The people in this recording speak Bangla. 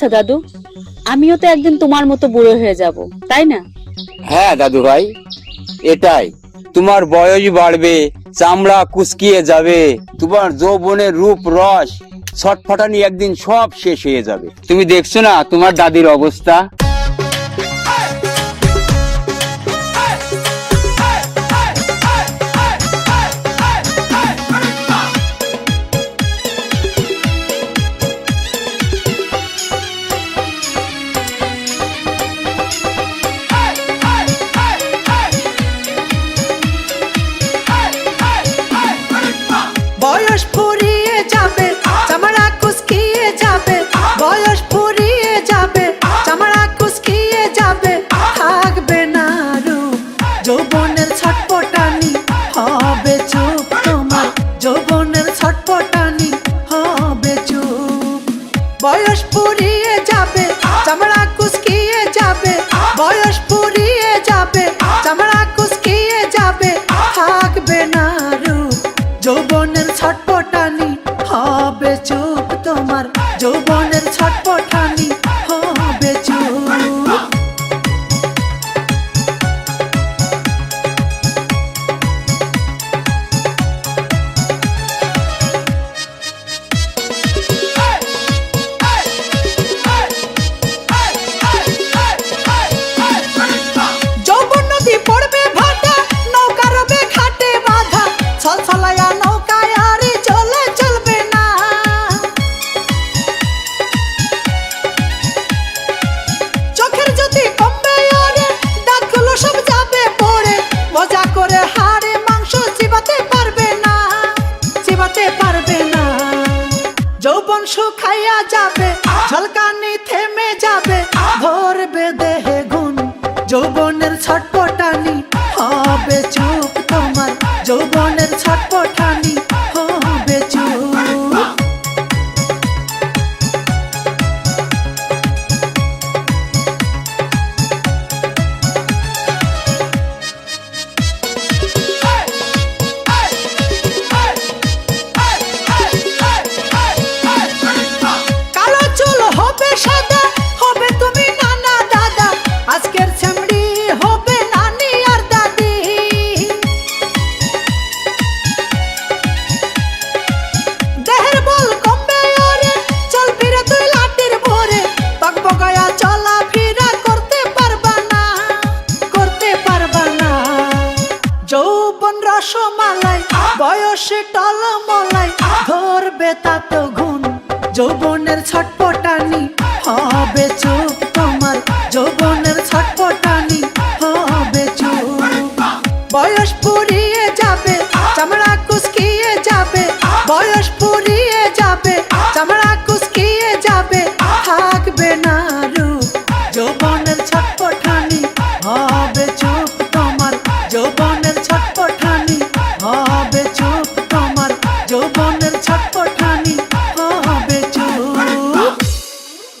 আচ্ছা দাদু, আমিও তো একদিন তোমার মতো বুড়ো হয়ে যাব, তাই না? হ্যাঁ দাদু ভাই, এটাই। তোমার বয়স বাড়বে, চামড়া কুচকিয়ে যাবে, তোমার যৌবনের রূপ রস ছটফটানি একদিন সব শেষ হয়ে যাবে। তুমি দেখছ না তোমার দাদির অবস্থা? বয়স পুরিয়ে যাবে, চামড়া কুসকিয়ে যাবে, বয়স পুরিয়ে যাবে, চামড়া কুসকিয়ে যাবে, থাকবে না রূপ। যৌবনের ছটপটানি হবে চুপ তোমার। যৌবনের ছটপটানি শুকাইয়া যাবে ঝলকানি থেমে যাবে ধরবে দেহে গুণ যৌবনের ছটপটানি হবে চুপ তোমার যৌবনের রসমালাই বয়সে টলমলাই ধরবে তাত গুণ যৌবনের ছটপটানি